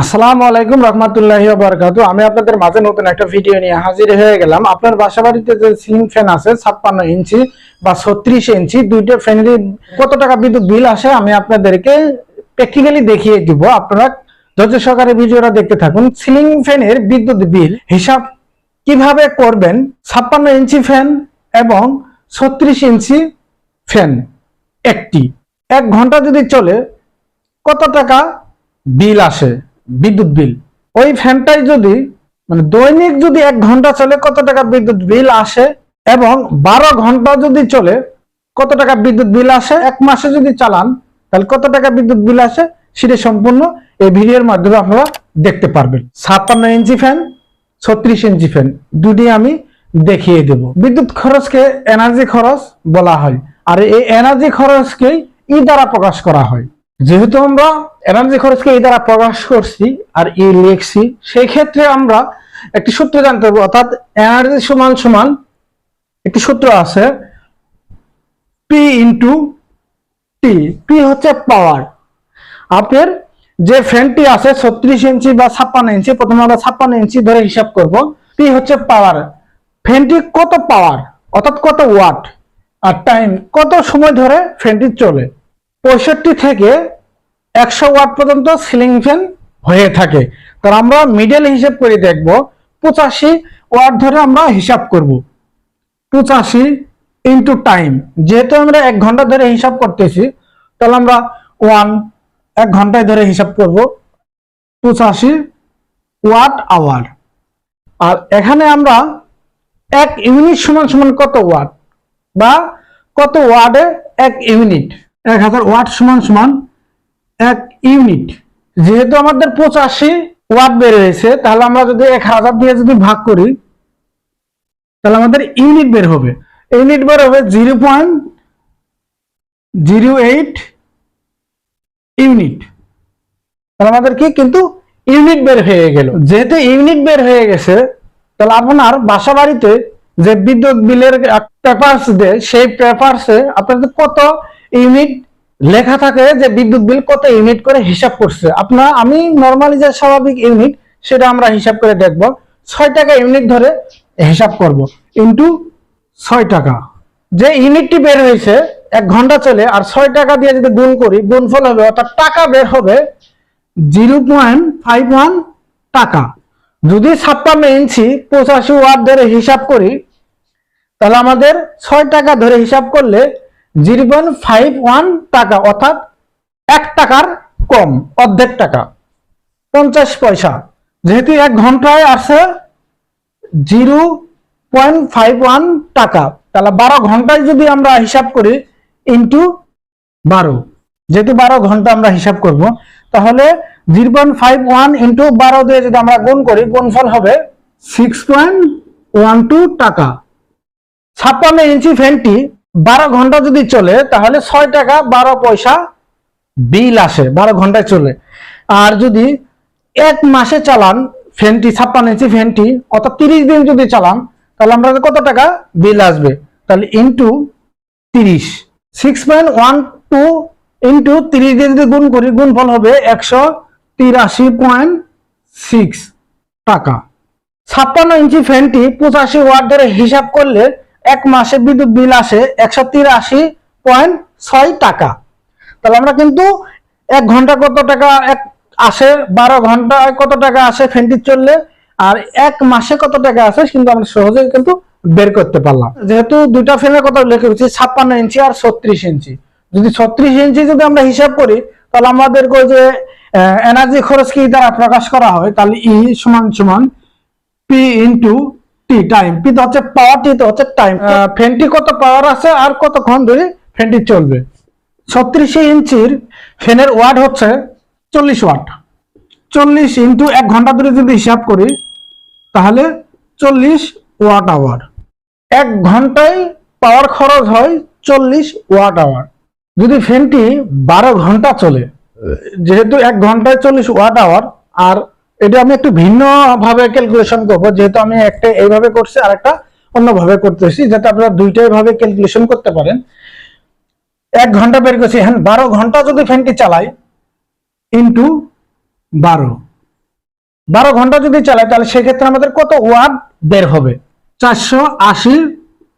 আসসালামু আলাইকুম রহমতুল্লাহি বারকাতু আমি আপনাদের মাঝে নতুন একটা ভিডিও নিয়ে হাজির হয়ে গেলাম। আপনার বাসা বাড়িতে যে সিলিং ফ্যান আছে, ছাপ্পান্ন ইঞ্চি বা ছত্রিশ ইঞ্চি, দুইটা ফ্যানেরই কত টাকা বিদ্যুৎ বিল আসে আমি আপনাদেরকে প্র্যাকটিক্যালি দেখিয়ে দিব। আপনারা ধৈর্য সহকারে ভিডিওটা দেখতে থাকুন। সিলিং ফ্যানের বিদ্যুৎ বিল হিসাব কীভাবে করবেন? ছাপ্পান্ন ইঞ্চি ফ্যান এবং ছত্রিশ ইঞ্চি ফ্যান একটি। এক ঘণ্টা যদি চলে, কত টাকা বিল আসে? বিদ্যুৎ বিল। ওই ফ্যানটাই যদি মানে দৈনিক যদি এক ঘণ্টা চলে, কত টাকা বিদ্যুৎ বিল আসে? এবং বারো ঘণ্টা যদি চলে, কত টাকা বিদ্যুৎ বিল আসে? এক মাসে যদি চালান, তাহলে কত টাকা বিদ্যুৎ বিল আসে? সেটা সম্পূর্ণ এই ভিডিওর মাধ্যমে আপনারা দেখতে পারবেন। ছাপ্পান্ন ইঞ্চি ফ্যান ছত্রিশ ইঞ্চি ফ্যান দুটি আমি দেখিয়ে দেব। বিদ্যুৎ খরচকে এনার্জি খরচ বলা হয়। আর এই এনার্জি খরচকেই ই দ্বারা প্রকাশ করা হয়। যেহেতু আমরা এনার্জি খরচকে এই দ্বারা প্রকাশ করছি আর ই লিখছি সেই ক্ষেত্রে আমরা একটি সূত্র জানতে হবে অর্থাৎ এনার্জি সমান সমান একটি সূত্র আছে পি ইন্টু টি পি হচ্ছে পাওয়ার আপনার যে ফ্যানটি আছে ছত্রিশ ইঞ্চি বা ছাপ্পান্ন ইঞ্চি, প্রথমে আমরা ছাপ্পান্ন ইঞ্চি ধরে হিসাব করব। পি হচ্ছে পাওয়ার ফ্যানটি কত পাওয়ার অর্থাৎ কত ওয়াট আর টাইম কত সময় ধরে ফ্যানটি চলে? পঁয়ষট্টি থেকে একশো ওয়াট পর্যন্ত সিলিং ফ্যান হয়ে থাকে। তার আমরা মিডল হিসাব করে দেখব, পঁচাশি ওয়াট ধরে আমরা হিসাব করব। পঁচাশি ইন্টু টাইম যেহেতু আমরা এক ঘণ্টা ধরে হিসাব করতেছি, তাহলে আমরা ওয়ান এক ঘন্টায় ধরে হিসাব করব, পঁচাশি ওয়াট আওয়ার আর এখানে আমরা এক ইউনিট সমান সমান কত ওয়াট বা কত ওয়ার্ডে এক ইউনিট এক হাজার ওয়াট সমান সমান এক ইউনিট। যেহেতু আমাদের পঁচাশি ওয়াট বের হয়েছে তাহলে আমরা যদি এক হাজার দিয়ে যদি ভাগ করি, তাহলে আমাদের ইউনিট বের হবে। ইউনিট বের হবে zero point zero eight unit. তাহলে আমাদের কি? কিন্তু ইউনিট বের হয়ে গেল। যেহেতু ইউনিট বের হয়ে গেছে, তাহলে আপনার বাসা বাড়িতে যে বিদ্যুৎ বিলের পেপারস দেয় সেই পেপারসে আপনাদের কত ইউনিট লেখা থাকে যে বিদ্যুৎ বিল কত ইউনিট করে হিসাব করছে। আপনার আমি নর্মালি যে স্বাভাবিক ইউনিট, সেটা আমরা হিসাব করে দেখব। ছয় টাকা ইউনিট ধরে হিসাব করব। ইন্টু ছয় টাকা। যে ইউনিটটি বের হয়েছে, এক ঘণ্টা চলে, আর ছয় টাকা দিয়ে যদি গুণ করি, গুণফল হবে, অর্থাৎ টাকা বের হবে জিরো পয়েন্ট ফাইভ টাকা। যদি ছাপ্পান্ন ইঞ্চি পঁচাশি ওয়াট ধরে হিসাব করি, তাহলে আমাদের ছয় টাকা ধরে হিসাব করলে জিরো পয়েন্ট ফাইভ ওয়ান টাকা, অর্থাৎ এক টাকার কম, অর্ধেক টাকা, পঞ্চাশ পয়সা। যেহেতু এক ঘন্টায় আসে জিরো পয়েন্ট ফাইভ ওয়ান টাকা, তাহলে বারো ঘন্টায় যদি আমরা হিসাব করি ইন্টু বারো, যেহেতু বারো ঘণ্টা আমরা হিসাব করব, তাহলে zero point five one into বারো দিয়ে যদি আমরা গুণ করি, গুণফল হবে সিক্স পয়েন্ট ওয়ান টু টাকা। ছাপ্পান্ন ইঞ্চি ফ্যানটি বারো ঘণ্টা যদি চলে, তাহলে ছয় টাকা বারো পয়সা বিল আসে, বারো ঘন্টায় চলে। আর যদি এক মাসে চালান, ফ্যানটি, ছাপ্পান্ন ইঞ্চি ফ্যানটি, অর্থাৎ তিরিশ দিন যদি চালান, তাহলে আমরা কত টাকা বিল আসবে? তাহলে ইন্টু তিরিশ। Six point one two into তিরিশ দিয়ে যদি গুণ করি, গুণফল হবে একশো তিরাশি পয়েন্ট সিক্স টাকা। ছাপ্পান্ন ইঞ্চি ফ্যানটি পঁচাশি ওয়াট ধরে হিসাব করলে এক মাসে বিদ্যুৎ বিল আসে একশো তিরাশি পয়েন্ট ছয় টাকা। তাহলে আমরা কিন্তু এক ঘণ্টা কত টাকা এক আসে, বারো ঘন্টায় কত টাকা আসে ফ্যানটি চললে, আর এক মাসে কত টাকা আসে কিন্তু আমরা সহজেই কিন্তু বের করতে পারলাম। যেহেতু দুইটা ফ্যানের কথা উল্লেখ করেছি, ছাপ্পান্ন ইঞ্চি আর ছত্রিশ ইঞ্চি। যদি ছত্রিশ ইঞ্চি যদি আমরা হিসাব করি, তাহলে আমাদেরকে যে এনার্জি খরচ কি দ্বারা প্রকাশ করা হয়? তাহলে ই সমান সমান P into T time P তো হচ্ছে পাওয়ার টি তো হচ্ছে টাইম ফ্যানটি কত পাওয়ার আছে আর কতক্ষণ ধরে ফ্যানটি চলবে? ছত্রিশ ইঞ্চির ফ্যানের ওয়াট হচ্ছে চল্লিশ ওয়াট চল্লিশ ইন্টু এক ঘণ্টা ধরে যদি হিসাব করি তাহলে চল্লিশ ওয়াট আওয়ার এক ঘন্টায় পাওয়ার খরচ হয় চল্লিশ ওয়াট আওয়ার যদি ফ্যানটি বারো ঘণ্টা চলে যেহেতু এক ঘন্টায় চল্লিশ ওয়াট আওয়ার আর এটা আমি একটু ভিন্ন ভাবে ক্যালকুলেশন করব, যেহেতু আমি একটা এইভাবে করছি আর একটা অন্যভাবে করতেছি, যাতে আপনারা দুইটাই ভাবে ক্যালকুলেশন করতে পারেন। এক ঘণ্টা বের করছি হ্যাঁ বারো ঘণ্টা যদি ফ্যানটি চালাই ইন্টু বারো। বারো ঘণ্টা যদি চালাই, তাহলে সেক্ষেত্রে আমাদের কত ওয়াট বের হবে? চারশো আশি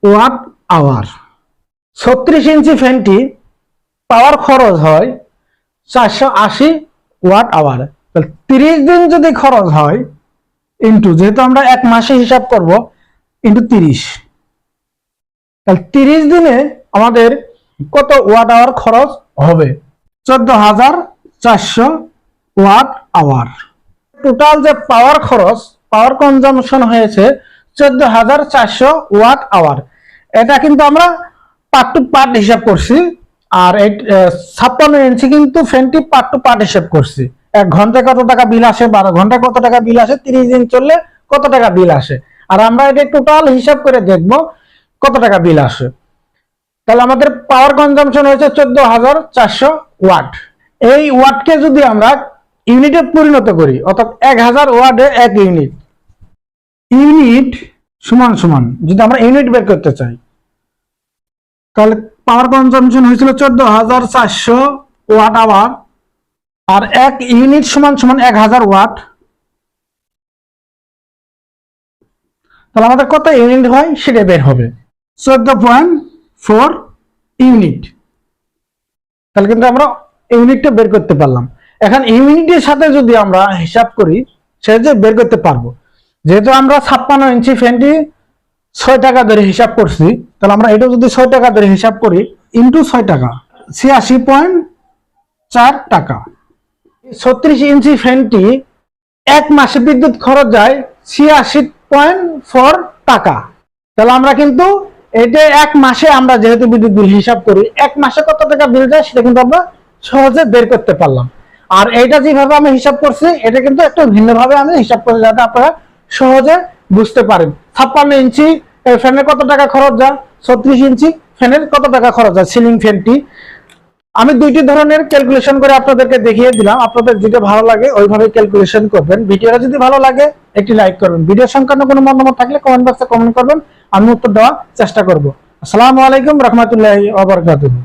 ওয়াট আওয়ার। ছত্রিশ ইঞ্চি ফ্যানটি পাওয়ার খরচ হয় চারশো আশি ওয়াট আওয়ার। তিরিশ দিন যদি খরচ হয় ইন্টু যেহেতু আমরা এক মাসে হিসাব করব ইন্টু তিরিশ। তাহলে তিরিশ দিনে আমাদের কত ওয়াট আওয়ার খরচ হবে? চোদ্দ হাজার চারশো ওয়াট আওয়ার টোটাল যে পাওয়ার খরচ পাওয়ার কনজামশন হয়েছে চোদ্দ হাজার চারশো ওয়াট আওয়ার এটা কিন্তু আমরা পার্ট টু পার্ট হিসাব করছি, আর ছাপ্পান্ন ইঞ্চি কিন্তু ফ্যানটি পার্ট টু পার্ট হিসাব করছি। এক ঘন্টায় কত টাকা বিল আসে? বারো ঘন্টায় কত টাকা বিল আসে? তিরিশ দিন চললে কত টাকা বিল আসে? আর আমরা এটা টোটাল হিসাব করে দেখব কত টাকা বিল আসে। তাহলে আমাদের পাওয়ার কনজাম্পশন হয়েছে চোদ্দ হাজার চারশো ওয়াট এই ওয়াটকে যদি আমরা ইউনিটে পরিণত করি, অর্থাৎ এক হাজার ওয়াটে এক ইউনিট ইউনিট সমান সমান, যদি আমরা ইউনিট বের করতে চাই। তাহলে পাওয়ার কনজাম্পশন হয়েছিল চোদ্দ হাজার চারশো ওয়াট আওয়ার আর এক ইউনিট সমান সমান এক হাজার ওয়াট। তাহলে আমাদের কত ইউনিট হয়? সেটা বের হবে। চোদ্দ পয়েন্ট ফোর ইউনিট। তাহলে কিন্তু আমরা ইউনিটটা বের করতে পারলাম। এখন ইউনিটের সাথে যদি আমরা হিসাব করি সে যে বের করতে পারব। যেহেতু আমরা ছাপ্পান্ন ইঞ্চি ফ্যানটি ছয় টাকা ধরে হিসাব করছি, তাহলে আমরা এটা যদি ছয় টাকা ধরে হিসাব করি, ইন্টু ছয় টাকা, ছিয়াশি পয়েন্ট চার টাকা। ছত্রিশ ইঞ্চি ফ্যানটি এক মাসে বিদ্যুৎ খরচ যায় ছিয়াশি পয়েন্ট ফোর টাকা। তাহলে আমরা কিন্তু এটা এক মাসে আমরা যেহেতু বিদ্যুৎ বিল হিসাব করি, এক মাসে কত টাকা বিল যায় সেটা কিন্তু আমরা সহজে বের করতে পারলাম। আর এইটা যেভাবে আমি হিসাব করছি, এটা কিন্তু একটু ভিন্নভাবে আমি হিসাব করি যাতে আপনারা সহজে বুঝতে পারেন। ছাপ্পান্ন ইঞ্চি ফ্যানের কত টাকা খরচ যায়? ছত্রিশ ইঞ্চি ফ্যানের কত টাকা খরচ হয় সিলিং ফ্যানটি। আমি দুইটি ধরনের ক্যালকুলেশন করে আপনাদেরকে দেখিয়ে দিলাম। আপনাদের যেটা ভালো লাগে, ওইভাবে ক্যালকুলেশন করবেন। ভিডিওটা যদি ভালো লাগে, একটি লাইক করবেন। ভিডিও সংক্রান্ত কোনো মতামত থাকলে কমেন্ট বক্সে কমেন্ট করবেন। আমি উত্তর দেওয়ার চেষ্টা করব। আসসালামু আলাইকুম রহমতুল্লাহ ওয়া বারাকাতুহু।